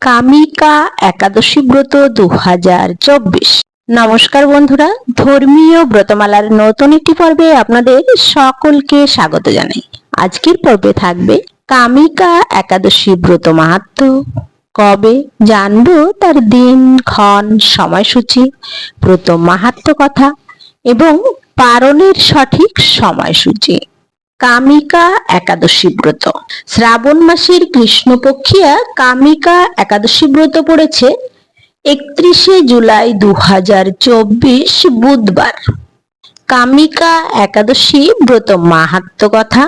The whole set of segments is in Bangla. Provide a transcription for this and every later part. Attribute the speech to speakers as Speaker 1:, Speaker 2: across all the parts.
Speaker 1: কামিকা একাদশী ব্রত দু হাজার চব্বিশ। নমস্কার বন্ধুরা, ধর্মীয় ব্রতমালার নতুন একটি পর্বে আপনাদের সকলকে স্বাগত জানাই। আজকের পর্বে থাকবে কামিকা একাদশী ব্রত মাহাত্ম। কবে জানব তার দিন, ক্ষণ, সময়সূচি, ব্রত মাহাত্ম কথা এবং পালনের সঠিক সময়সূচি। কামিকা একাদশী ব্রত। শ্রাবণ মাসের কৃষ্ণপক্ষিয়া কামিকা একাদশী ব্রত পড়েছে একত্রিশে জুলাই দু হাজার চব্বিশ বুধবার। কামিকা একাদশী ব্রত মাহাত্ম কথা।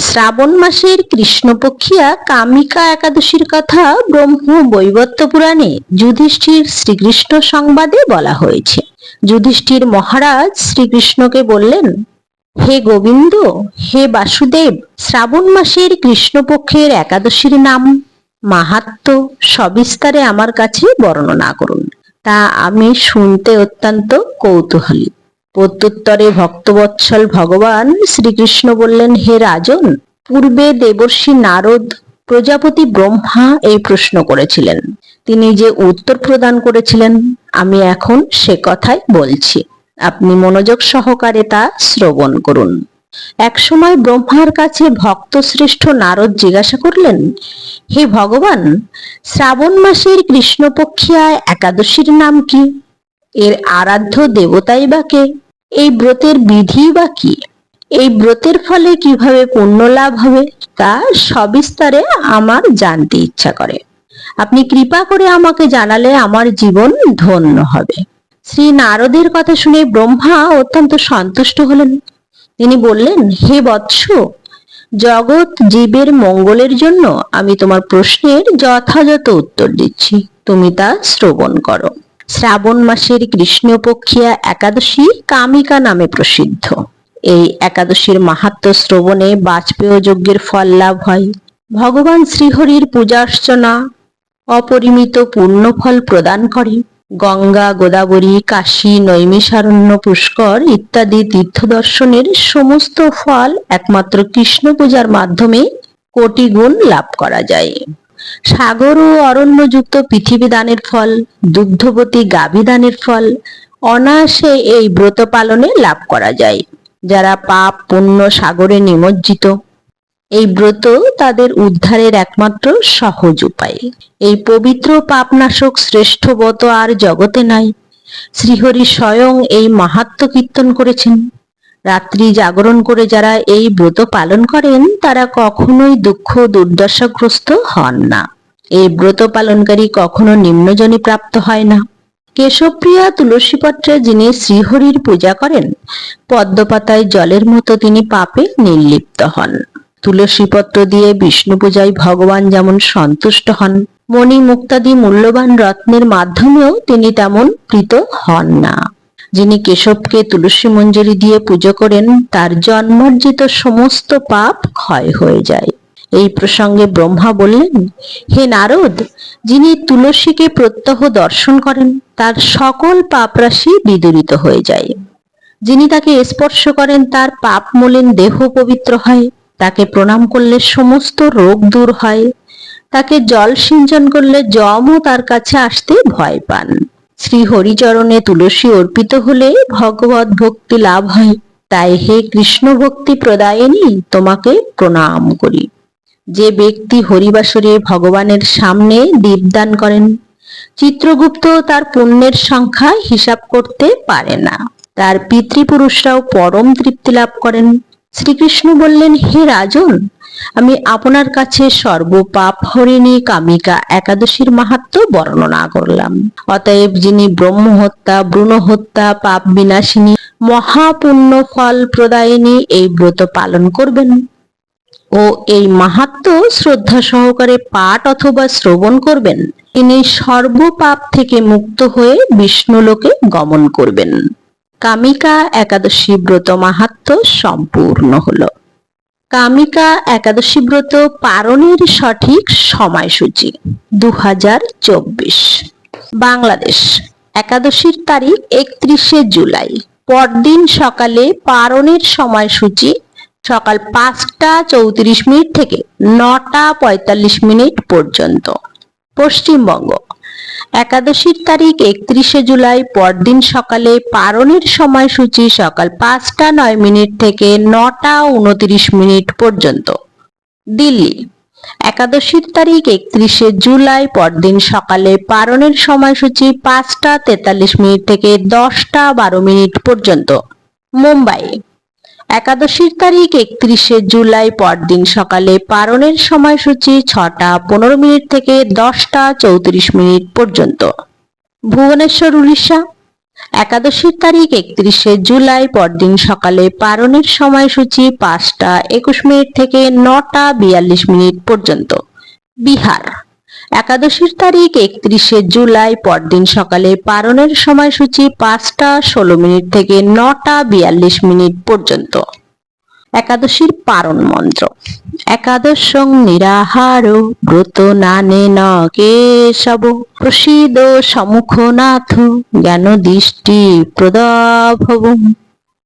Speaker 1: শ্রাবণ মাসের কৃষ্ণপক্ষিয়া কামিকা একাদশীর কথা ব্রহ্ম বৈবত্য পুরাণে যুধিষ্ঠির শ্রীকৃষ্ণ সংবাদে বলা হয়েছে। যুধিষ্ঠির মহারাজ শ্রীকৃষ্ণকে বললেন হে গোবিন্দ, হে বাসুদেব, শ্রাবণ মাসের কৃষ্ণপক্ষের একাদশীর নাম। মাহাত্ম সবিস্তারে আমার কাছে বর্ণনা করুন। তা আমি শুনতে অত্যন্ত কৌতূহলী। প্রত্যুত্তরে ভক্তবৎসল ভগবান শ্রীকৃষ্ণ বললেন, হে রাজন, পূর্বে দেবর্ষি নারদ প্রজাপতি ব্রহ্মা এই প্রশ্ন করেছিলেন। তিনি যে উত্তর প্রদান করেছিলেন, আমি এখন সে কথাই বলছি। আপনি মনোযোগ সহকারে তা শ্রবণ করুন। একসময় ব্রহ্মার কাছে ভক্ত শ্রেষ্ঠ নারদ জিজ্ঞাসা করলেন, হে ভগবান, শ্রাবণ মাসের কৃষ্ণপক্ষিয়া একাদশীর নাম কি? এর আরাধ্য দেবতাই বা কে? এই ব্রতের বিধি বা কি? এই ব্রতের ফলে কীভাবে পুণ্য লাভ হবে, তা সবিস্তারে আমার জানতে ইচ্ছা করে। আপনি কৃপা করে আমাকে জানালে আমার জীবন ধন্য হবে। শ্রী নারদের কথা শুনে ব্রহ্মা অত্যন্ত সন্তুষ্ট হলেন। তিনি বললেন, হে বৎস, জগৎ জীবের মঙ্গলের জন্য আমি তোমার প্রশ্নের যথাযথ উত্তর দিচ্ছি। তুমি তা শ্রবণ করো। শ্রাবণ মাসের কৃষ্ণপক্ষিয়া একাদশী কামিকা নামে প্রসিদ্ধ। এই একাদশীর মাহাত্ম শ্রবণে বাজপেয় যজ্ঞের ফল লাভ হয়। ভগবান শ্রীহরির পূজার্চনা অপরিমিত পূর্ণফল প্রদান করে। গঙ্গা, গোদাবরী, কাশী, নৈমিষারণ্য, পুষ্কর ইত্যাদি তীর্থ দর্শনের সমস্ত ফল একমাত্র কৃষ্ণ পূজার মাধ্যমে কোটি গুণ লাভ করা যায়। সাগর ও অরণ্যযুক্ত পৃথিবী দানের ফল, দুগ্ধবতী গাভী দানের ফল অনায়াসে এই ব্রত পালনে লাভ করা যায়, যারা পাপ, পুণ্য সাগরে নিমজ্জিত। এই ব্রত তাদের উদ্ধারের একমাত্র সহজ উপায়। এই পবিত্র পাপনাশক শ্রেষ্ঠ ব্রত আর জগতে নাই। শ্রীহরি স্বয়ং এই মাহাত্ম কীর্তন করেছেন। রাত্রি জাগরণ করে যারা এই ব্রত পালন করেন, তারা কখনোই দুঃখ দুর্দশাগ্রস্ত হন না। এই ব্রত পালনকারী কখনো নিম্নজনী প্রাপ্ত হয় না। কেশবপ্রিয়া তুলসীপত্রে যিনি শ্রীহরির পূজা করেন, পদ্মপাতায় জলের মতো তিনি পাপে নির্লিপ্ত হন। তুলসীপত্র দিয়ে বিষ্ণু পূজায় ভগবান যেমন সন্তুষ্ট হন, মণি মুক্তাদি মূল্যবান রত্নের মাধ্যমেও তিনি তেমন প্রীত হন না। যিনি কেশবকে তুলসী মঞ্জরি দিয়ে পুজো করেন, তার জন্মার্জিত সমস্ত পাপ ক্ষয় হয়ে যায়। এই প্রসঙ্গে ব্রহ্মা বললেন, হে নারদ, যিনি তুলসীকে প্রত্যহ দর্শন করেন, তার সকল পাপরাশি বিদূরিত হয়ে যায়। যিনি তাকে স্পর্শ করেন, তার পাপ মলিন দেহ পবিত্র হয়। তাকে প্রণাম করলে সমস্ত রোগ দূর হয়। তাকে জল সিঞ্চন করলে যমও তার কাছে আসতে ভয় পান। শ্রী হরিচরণে তুলসী অর্পিত হলে ভগবত ভক্তি লাভ হয়। তাই হে কৃষ্ণ ভক্তি প্রদায়নী, তোমাকে প্রণাম করি। যে ব্যক্তি হরিবাসরে ভগবানের সামনে দীপদান করেন, চিত্রগুপ্ত তার পুণ্যের সংখ্যা হিসাব করতে পারে না। তার পিতৃপুরুষরাও পরম তৃপ্তি লাভ করেন। শ্রীকৃষ্ণ বললেন, হে রাজন, আমি আপনার কাছে সর্বপাপ হরিণী কামিকা একাদশীর মাহাত্ম বর্ণনা করলাম। অতএব যিনি ব্রহ্ম হত্যা ভ্রূণ হত্যা পাপ বিনাশিনী, মহাপুণ্য ফল প্রদায়িনী এই ব্রত পালন করবেন ও এই মাহাত্ম শ্রদ্ধা সহকারে পাঠ অথবা শ্রবণ করবেন তিনি সর্বপাপ থেকে মুক্ত হয়ে বিষ্ণুলোকে গমন করবেন। কামিকা একাদশী ব্রত মাহাত্ম সম্পূর্ণ হলো। কামিকা একাদশী ব্রত পালনের সঠিক সময়সূচি দু হাজার চব্বিশ। বাংলাদেশ, একাদশীর তারিখ একত্রিশে জুলাই। পরদিন সকালে পারণের সময়সূচি সকাল পাঁচটা চৌত্রিশ মিনিট থেকে নটা পঁয়তাল্লিশ মিনিট পর্যন্ত। পশ্চিমবঙ্গ একাদশীর তারিখ একত্রিশে জুলাই, পরদিন সকালে পারণের সময়সূচি সকাল পাঁচটা নয় মিনিট থেকে নটা উনত্রিশ মিনিট পর্যন্ত। দিল্লি, একাদশীর তারিখ একত্রিশে জুলাই, পরদিন সকালে পারণের সময়সূচি পাঁচটা তেতাল্লিশ মিনিট থেকে দশটা বারো মিনিট পর্যন্ত। মুম্বাই একাদশীর তারিখ একত্রিশে জুলাই পরদিন সকালে পারণের সময়সূচি ছটা পনেরো মিনিট থেকে দশটা চৌত্রিশ মিনিট পর্যন্ত। ভুবনেশ্বর, উড়িষ্যা। একাদশীর তারিখ একত্রিশে জুলাই পরদিন সকালে পারণের সময়সূচি পাঁচটা একুশ মিনিট থেকে নটা বিয়াল্লিশ মিনিট পর্যন্ত। বিহার। একাদশীর তারিখ একত্রিশে জুলাই, পরদিন সকালে পারণের সময়সূচি পাঁচটা ষোলো মিনিট থেকে নটা বিয়াল্লিশ মিনিট পর্যন্ত। একাদশীর পারণ মন্ত্র। একাদশং নিরাহার, ব্রত নানে ন কেশব প্রসিদ সমুখ সমুখনাথ, জ্ঞান দৃষ্টি প্রদাভব।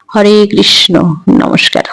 Speaker 1: হরে কৃষ্ণ, নমস্কার।